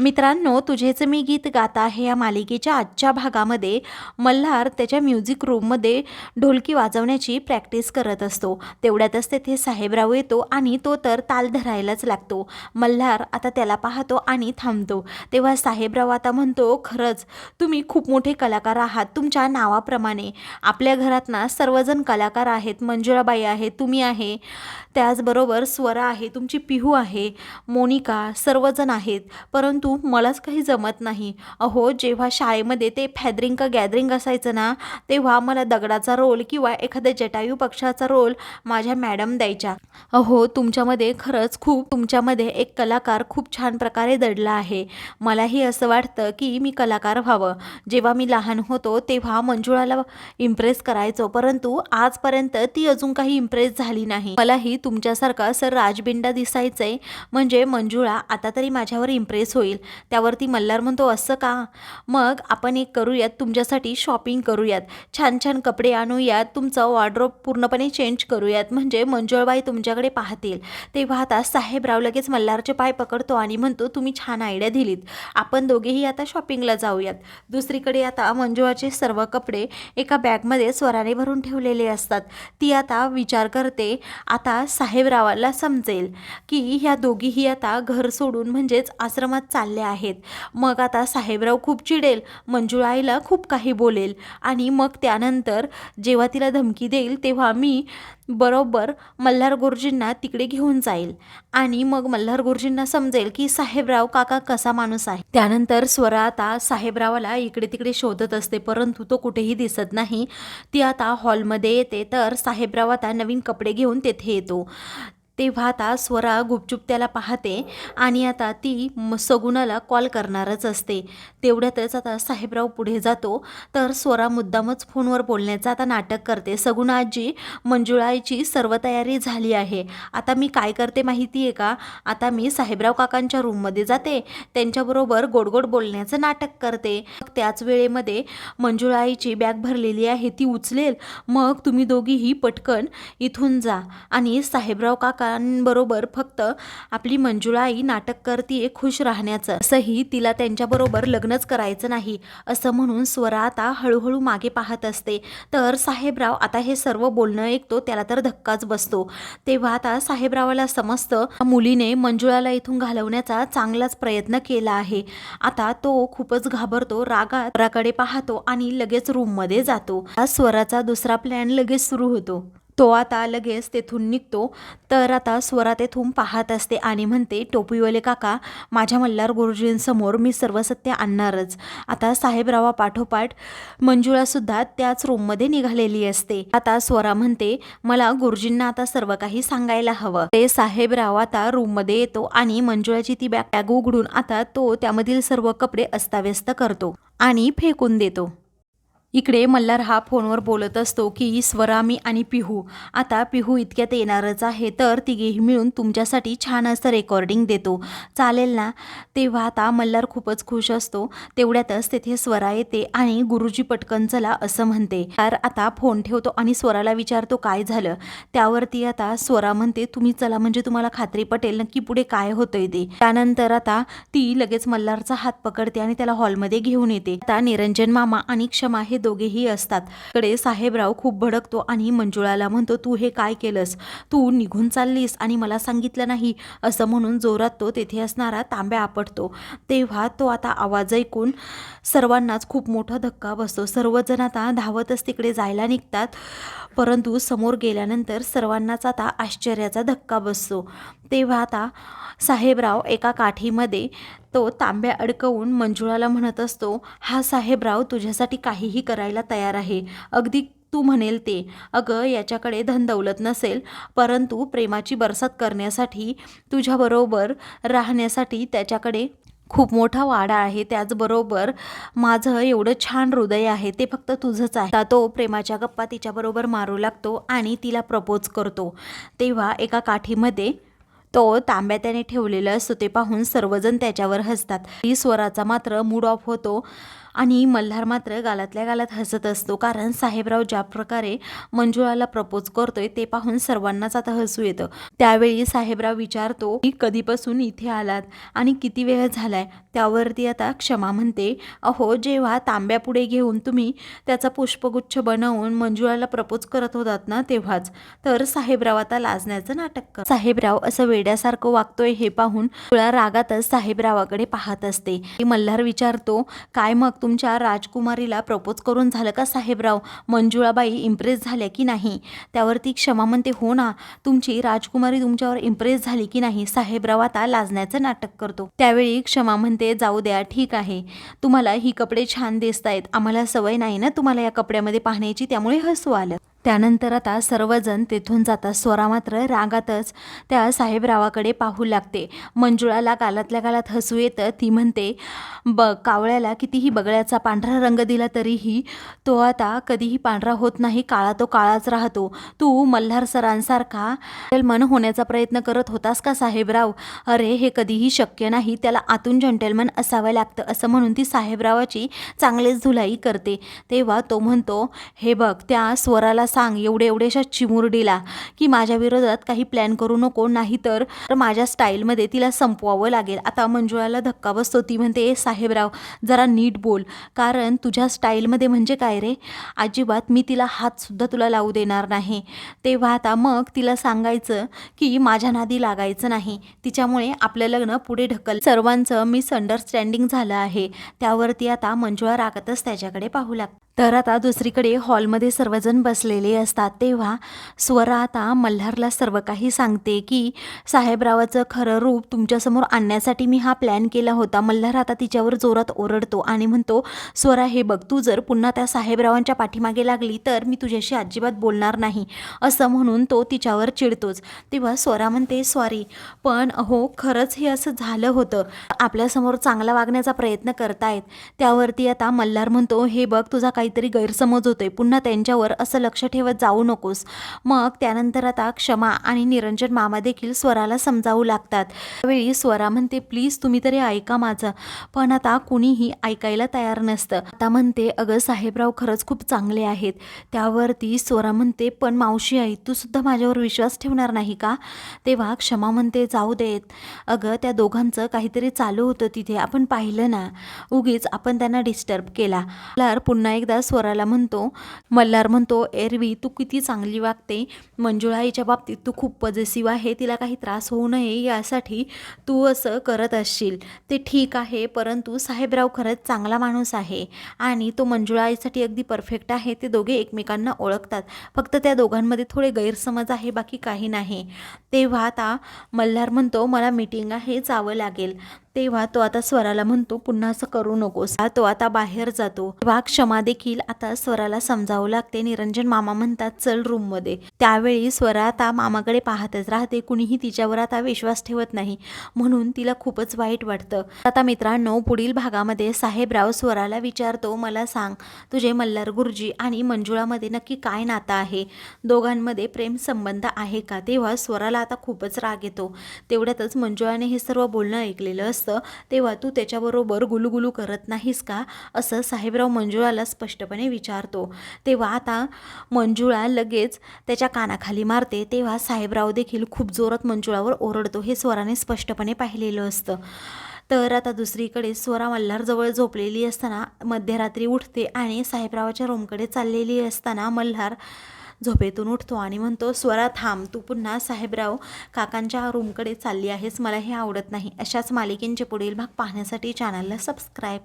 मित्रांनो तुझेच मी गीत गात आहे या मालिकेच्या आजच्या भागामध्ये मल्हार त्याच्या म्युझिक रूममध्ये ढोलकी वाजवण्याची प्रॅक्टिस करत असतो. तेवढ्यातच तेथे साहेबराव येतो आणि तो तर ताल धरायलाच लागतो. मल्हार आता त्याला पाहतो आणि थांबतो. तेव्हा साहेबराव आता म्हणतो खरंच तुम्ही खूप मोठे कलाकार आहात. तुमच्या नावाप्रमाणे आपल्या घरात ना सर्वजण कलाकार आहेत. मंजुळाबाई आहे तुम्ही आहे. त्याचबरोबर स्वरा आहे तुमची पिहू आहे मोनिका सर्वजण आहेत. परंतु मलाच काही जमत नाही. अहो जेव्हा शाळेमध्ये ते फॅदरिंग का गॅदरिंग असायचं ना तेव्हा मला दगडाचा रोल किंवा एखाद्या जटायू पक्षाचा रोल माझ्या मॅडम द्यायच्या. अहो तुमच्यामध्ये खरंच खूप तुमच्यामध्ये एक कलाकार खूप छान प्रकारे दडला आहे. मलाही असं वाटतं की मी कलाकार व्हावं. जेव्हा मी लहान होतो तेव्हा मंजुळाला इम्प्रेस करायचो परंतु आजपर्यंत ती अजून काही इम्प्रेस झाली नाही. मलाही तुमच्यासारखा सर राजबिंडा दिसायचंय. म्हणजे मंजुळा आता तरी माझ्यावर इम्प्रेस होईल. त्यावरती मल्हार म्हणतो असं का? मग आपण एक करूयात तुमच्यासाठी शॉपिंग करूयात. छान छान कपडे आणूयात तुमचं वॉर्ड्रोब पूर्णपणे चेंज करूयात. म्हणजे मंजुळबाई तुमच्याकडे पाहतील. तेव्हा आता साहेबराव लगेच मल्हारचे पाय पकडतो आणि म्हणतो तुम्ही छान आयडिया दिलीत. आपण दोघेही आता शॉपिंगला जाऊयात. दुसरीकडे आता मंजुळाचे सर्व कपडे एका बॅगमध्ये स्वराने भरून ठेवलेले असतात. ती आता विचार करते आता साहेबरावाला समजेल की ह्या दोघीही आता घर सोडून म्हणजेच आश्रमात चालल्या आहेत. मग आता साहेबराव खूप चिडेल मंजुळा आईला खूप काही बोलेल आणि मग त्यानंतर जेव्हा तिला धमकी देईल तेव्हा मी बरोबर मल्हार गुरुजींना तिकडे घेऊन जाईल आणि मग मल्हार गुरुजींना समजेल की साहेबराव काका कसा माणूस आहे. त्यानंतर स्वरा आता साहेबरावाला इकडे तिकडे शोधत असते परंतु तो कुठेही दिसत नाही. ती आता हॉलमध्ये येते तर साहेबराव आता नवीन कपडे घेऊन तेथे येतो. तेव्हा आता स्वरा गुपचूप त्याला पाहते आणि आता ती म सगुणाला कॉल करणारच असते. तेवढ्यातच आता साहेबराव पुढे जातो. तर स्वरा मुद्दामच फोनवर बोलण्याचं आता नाटक करते. सगुणा आजी मंजुळाईची सर्व तयारी झाली आहे. आता मी काय करते माहिती आहे का? आता मी साहेबराव काकांच्या रूममध्ये जाते. त्यांच्याबरोबर गोडगोड बोलण्याचं नाटक करते. मग त्याच वेळेमध्ये मंजुळाईची बॅग भरलेली आहे. ती उचलेल. मग तुम्ही दोघीही पटकन इथून जा आणि साहेबराव काका मुलांबरोबर फक्त आपली मंजुळाई नाटक करतीये खुश राहण्याचं. असंही तिला त्यांच्याबरोबर लग्नच करायचं नाही असं म्हणून स्वरा आता हळूहळू मागे पाहत असते. तर साहेबराव आता हे सर्व बोलणं ऐकतो त्याला तर धक्काच बसतो. तेव्हा आता साहेबरावाला समजतं मुलीने मंजुळाला इथून घालवण्याचा चांगलाच प्रयत्न केला आहे. आता तो खूपच घाबरतो रागात पाहतो आणि लगेच रूममध्ये जातो. हा स्वराचा दुसरा प्लॅन लगेच सुरू होतो. तो आता लगेच तेथून निघतो. तर आता स्वरा तेथून पाहत असते आणि म्हणते टोपीवाले काका माझ्या मल्हार गुरुजींसमोर मी सर्व सत्य आणणारच. आता साहेबरावा पाठोपाठ मंजुळासुद्धा त्याच रूममध्ये निघालेली असते. आता स्वरा म्हणते मला गुरुजींना आता सर्व काही सांगायला हवं. ते साहेबराव आता रूममध्ये येतो आणि मंजुळाची ती बॅग बॅग उघडून आता तो त्यामधील सर्व कपडे अस्ताव्यस्त करतो आणि फेकून देतो. इकडे मल्हार हा फोनवर बोलत असतो की स्वरामी आणि पिहू. आता पिहू इतक्यात येणारच आहे तर तिघेही मिळून तुमच्यासाठी छान असं रेकॉर्डिंग देतो. चालेल ना? तेव्हा आता मल्हार खूपच खुश असतो. तेवढ्यातच तेथे स्वरा येते आणि गुरुजी पटकन चला असं म्हणते. तर आता फोन ठेवतो आणि स्वराला विचारतो काय झालं? त्यावरती आता स्वरा म्हणते तुम्ही चला म्हणजे तुम्हाला खात्री पटेल नक्की पुढे काय होतंय ते. त्यानंतर आता ती लगेच मल्हारचा हात पकडते आणि त्याला हॉलमध्ये घेऊन येते. आता निरंजन मामा आणि क्षमा हे दोघेही असतात. कडे साहेबराव खूप भडकतो आणि मंजुळाला म्हणतो तू हे काय केलंस? तू निघून चाललीस आणि मला सांगितलं नाही. असं म्हणून जोरात तो तेथे असणारा तांब्या आपटतो. तेव्हा तो आता आवाज ऐकून सर्वांनाच खूप मोठा धक्का बसतो. सर्वजण आता धावतच तिकडे जायला निघतात. परंतु समोर गेल्यानंतर सर्वांनाच आता आश्चर्याचा धक्का बसतो. तेव्हा आता साहेबराव एका काठीमध्ये तो तांब्या अडकवून मंजुळाला म्हणत असतो हा साहेबराव तुझ्यासाठी काहीही करायला तयार आहे. अगदी तू म्हणेल ते. अगं याच्याकडे धन दौलत नसेल परंतु प्रेमाची बरसात करण्यासाठी तुझ्याबरोबर राहण्यासाठी त्याच्याकडे खूप मोठा वाडा आहे. त्याचबरोबर माझं एवढं छान हृदय आहे ते फक्त तुझंच आहे. तो प्रेमाच्या गप्पा तिच्याबरोबर मारू लागतो आणि तिला प्रपोज करतो. तेव्हा एका काठीमध्ये तो तांब्या त्याने ठेवलेलं असतो ते पाहून सर्वजण त्याच्यावर हसतात. ही स्वराचा मात्र मूड ऑफ होतो. आणि मल्हार मात्र गालातल्या गालात हसत असतो. कारण साहेबराव ज्या प्रकारे मंजुळाला प्रपोज करतोय ते पाहून सर्वांनाच आता हसू येतं. त्यावेळी साहेबराव विचारतो की कधीपासून इथे आलात आणि किती वेळ झालाय? त्यावरती आता क्षमा म्हणते अहो जेव्हा तांब्यापुढे घेऊन तुम्ही त्याचा पुष्पगुच्छ बनवून मंजुळाला प्रपोज करत होतात ना तेव्हाच तर साहेबराव आता लाजण्याचं नाटक कर. साहेबराव असं वेड्यासारखं वागतोय हे पाहून तुळा रागातच साहेबरावाकडे पाहत असते. मल्हार विचारतो काय मग तुमच्या राजकुमारीला प्रपोज करून झालं का साहेबराव? मंजुळाबाई इम्प्रेस झाल्या की नाही? त्यावरती क्षमा म्हणते हो ना तुमची राजकुमारी तुमच्यावर इम्प्रेस झाली की नाही? साहेबराव आता लाजण्याचं नाटक करतो. त्यावेळी क्षमा म्हणते जाऊ द्या ठीक आहे. तुम्हाला ही कपडे छान दिसत आहेत आम्हाला सवय नाही ना तुम्हाला या कपड्यामध्ये पाहण्याची? त्यामुळे हसू आलं. त्यानंतर आता सर्वजण तेथून जातात स्वरा मात्र रागातच त्या साहेबरावाकडे पाहू लागते. मंजुळाला गालातल्या गालात हसू येतं. ती म्हणते ब कावळ्याला कितीही बगळ्याचा पांढरा रंग दिला तरीही तो आता कधीही पांढरा होत नाही. काळा तो काळाच राहतो. तू मल्हार सरांसारखा जंटेलमन होण्याचा प्रयत्न करत होतास का साहेबराव? अरे हे कधीही शक्य नाही. त्याला आतून जंटेलमन असावं लागतं. असं म्हणून ती साहेबरावाची चांगलेच धुलाई करते. तेव्हा तो म्हणतो हे बघ त्या स्वराला सांग एवढे एवढ्याशा चिमुरडीला की माझ्या विरोधात काही प्लॅन करू नको नाही तर माझ्या स्टाईलमध्ये तिला संपवावं लागेल. आता मंजुळाला धक्का बसतो. ती म्हणते "ए साहेबराव जरा नीट बोल. कारण तुझ्या स्टाईलमध्ये म्हणजे काय रे? अजिबात मी तिला हातसुद्धा तुला लावू देणार नाही. तेव्हा आता मग तिला सांगायचं की माझ्या नादी लागायचं नाही. तिच्यामुळे आपलं लग्न पुढे ढकल. सर्वांचं मिसअंडरस्टँडिंग झालं आहे. त्यावरती आता मंजुळा रागतच त्याच्याकडे पाहू लाग तर आता दुसरीकडे हॉलमध्ये सर्वजण बसले बसलेले असतात तेव्हा स्वरा आता मल्हारला सर्व काही सांगते की साहेबरावाचं खरं रूप तुमच्यासमोर आणण्यासाठी मी हा प्लॅन केला होता. मल्हार आता तिच्यावर जोरात ओरडतो आणि म्हणतो स्वरा हे बघ तू जर पुन्हा त्या साहेबरावांच्या पाठीमागे लागली तर मी तुझ्याशी अजिबात बोलणार नाही. असं म्हणून तो तिच्यावर चिडतोच. तेव्हा स्वरा म्हणते सॉरी पण हो खरंच हे असं झालं होतं. आपल्यासमोर चांगला वागण्याचा प्रयत्न करतायत. त्यावरती आता मल्हार म्हणतो हे बघ तुझा काहीतरी गैरसमज होतोय. पुन्हा त्यांच्यावर असं लक्ष ठेवत जाऊ नकोस. मग त्यानंतर आता क्षमा आणि निरंजन मामा देखील स्वराला समजावू लागतात. त्यावेळी स्वरा म्हणते प्लीज तुम्ही तरी ऐका माझं पण आता कुणीही ऐकायला तयार नसतं. आता म्हणते अगं साहेबराव खरंच खूप चांगले आहेत. त्यावरती स्वरा म्हणते पण मावशी आई तू सुद्धा माझ्यावर विश्वास ठेवणार नाही का? तेव्हा क्षमा म्हणते जाऊ देत. अगं त्या दोघांचं काहीतरी चालू होतं तिथे आपण पाहिलं ना. उगीच आपण त्यांना डिस्टर्ब केला. मल्हार पुन्हा एकदा स्वराला म्हणतो मल्हार म्हणतो एर एरवी तू किती चांगली वागते. मंजुळाईच्या बाबतीत तू खूप पजेसिव आहे. तिला काही त्रास होऊ नये यासाठी तू असं करत असशील. ते ठीक आहे परंतु साहेबराव खरंच चांगला माणूस आहे आणि तो मंजुळाईसाठी अगदी परफेक्ट आहे. ते दोघे एकमेकांना ओळखतात. फक्त त्या दोघांमध्ये थोडे गैरसमज आहे बाकी काही नाही. तेव्हा आता मल्हार म्हणतो मला मीटिंग आहे जावं लागेल. तेव्हा तो आता स्वराला म्हणतो पुन्हा असं करू नकोस. तो आता बाहेर जातो. तेव्हा क्षमा देखील आता स्वराला समजावं लागते. निरंजन मामा म्हणतात चल रूममध्ये त्यावेळी स्वरा आता मामाकडे पाहतच राहते. कुणीही तिच्यावर आता विश्वास ठेवत नाही. म्हणून तिला खूपच वाईट वाटतं. आता मित्रांनो पुढील भागामध्ये साहेबराव स्वराला विचारतो मला सांग तुझे मल्हार गुरुजी आणि मंजुळामध्ये नक्की काय नातं आहे? दोघांमध्ये प्रेम संबंध आहे का? तेव्हा स्वराला आता खूपच राग येतो. तेवढ्यातच मंजुळाने हे सर्व बोलणं ऐकलेलं असतं तेव्हा तू त्याच्याबरोबर गुलुगुलू करत नाहीस का? असं साहेबराव मंजुळाला स्पष्टपणे विचारतो. तेव्हा आता मंजुळा लगेच त्याच्या कानाखाली मारते. तेव्हा साहेबराव देखील खूप जोरात मंजुळावर ओरडतो. हे स्वराने स्पष्टपणे पाहिलेलं असतं. तर आता दुसरीकडे स्वरा मल्हारजवळ झोपलेली असताना मध्यरात्री उठते आणि साहेबरावाच्या रूमकडे चाललेली असताना मल्हार झोपेतून उठतो आणि म्हणतो स्वरा थांब तू पुन्हा साहेबराव काकांच्या रूमकडे चालली आहेस मला हे आवडत नाही. अशाच मालिकेंचे पुढील भाग पाहण्यासाठी चॅनलला सबस्क्राईब